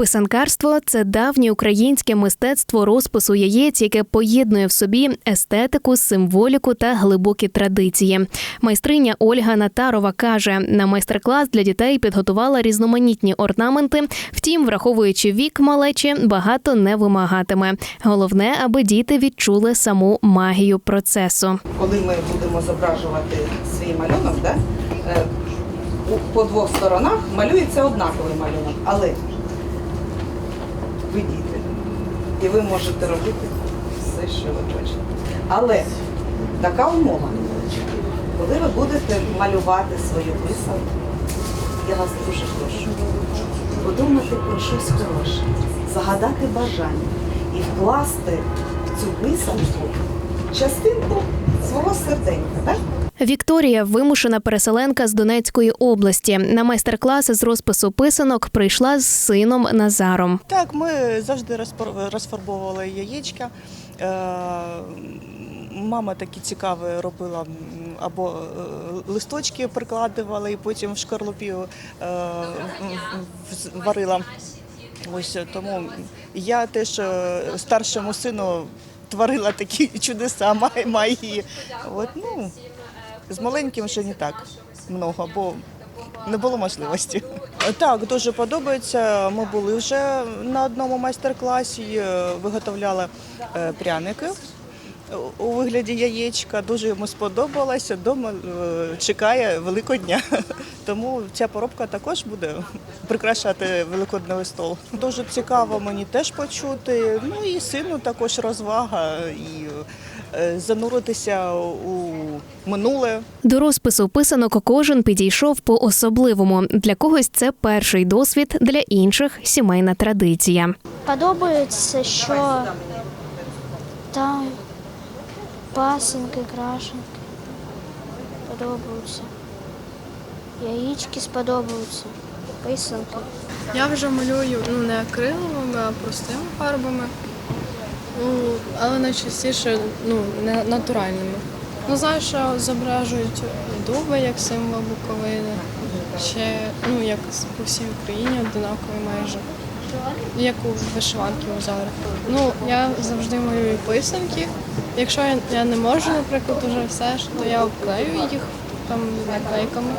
Писанкарство це давнє українське мистецтво розпису яєць, яке поєднує в собі естетику, символіку та глибокі традиції. Майстриня Ольга Натарова каже, на майстер-клас для дітей підготувала різноманітні орнаменти. Втім, враховуючи вік малечі, багато не вимагатиме. Головне, аби діти відчули саму магію процесу. коли ми будемо зображувати свій малюнок, да, е, по двох сторонах малюється однаковий малюнок, але ви діти, і ви можете робити все, що ви хочете. Але така умова, коли ви будете малювати свою писанку, я вас дуже прошу, подумати про щось хороше, загадати бажання і вкласти в цю писанку частинку свого серденька, так? Вікторія вимушена переселенка з Донецької області. На майстер-класи з розпису писанок прийшла з сином Назаром. Так, ми завжди розфарбовували яєчка. Е, Мама такі цікаві робила або е, листочки прикладувала і потім в шкарлупі е, варила. Ось тому я теж старшому сину творила такі чудеса магії. От, ну, з маленьким ще не так много, бо не було можливості. Так, дуже подобається. Ми були вже на одному майстер-класі, е, виготовляли е, пряники у вигляді яєчка. Дуже йому сподобалося. Дома е, чекає Великодня. Тому ця поробка також буде прикрашати великодневий стол. Дуже цікаво мені теж почути. Ну і сину також розвага і зануритися у минуле. До розпису писанок кожен підійшов по особливому. Для когось це перший досвід, для інших сімейна традиція. Подобається, що там пасенки, крашенки подобаються. Яєчки сподобаються, писанки. Я вже малюю ну, не акриловими, а простими фарбами, але найчастіше ну, не натуральними. Ну, знаю, що зображують дуби як символ Буковини, ще ну, як по всій Україні одинакові майже. Як у вишиванки узори. Ну, я завжди малюю писанки. Якщо я, я не можу, наприклад, уже все ж, то я обклею їх там наклейками.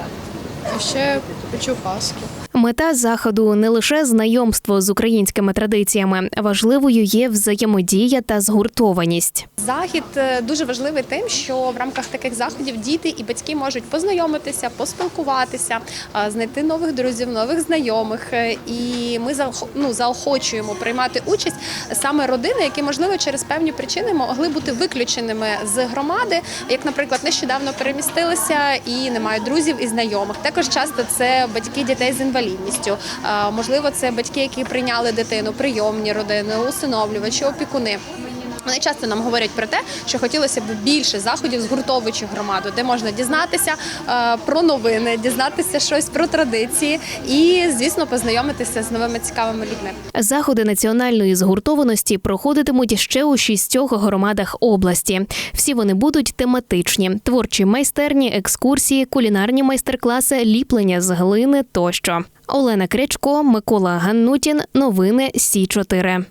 А ще печу паски. Мета заходу не лише знайомство з українськими традиціями, важливою є взаємодія та згуртованість. Захід е, дуже важливий тим, що в рамках таких заходів діти і батьки можуть познайомитися, поспілкуватися, знайти нових друзів, нових знайомих. Е, І ми ну, заохочуємо приймати участь саме родини, які можливо через певні причини могли бути виключеними з громади, як, наприклад, нещодавно перемістилися і не мають друзів і знайомих. Також часто це батьки дітей з інвалідністю. Е, Можливо, це батьки, які прийняли дитину, прийомні родини, усиновлювачі, опікуни. Вони часто нам говорять про те, що хотілося б більше заходів згуртовуючих громаду, де можна дізнатися е, про новини, дізнатися щось про традиції і, звісно, познайомитися з новими цікавими людьми. Заходи національної згуртованості проходитимуть ще у шістьох громадах області. Всі вони будуть тематичні: творчі майстерні, екскурсії, кулінарні майстер-класи, ліплення з глини тощо. Олена Крячко, Микола Ганнутін. Новини Сі 4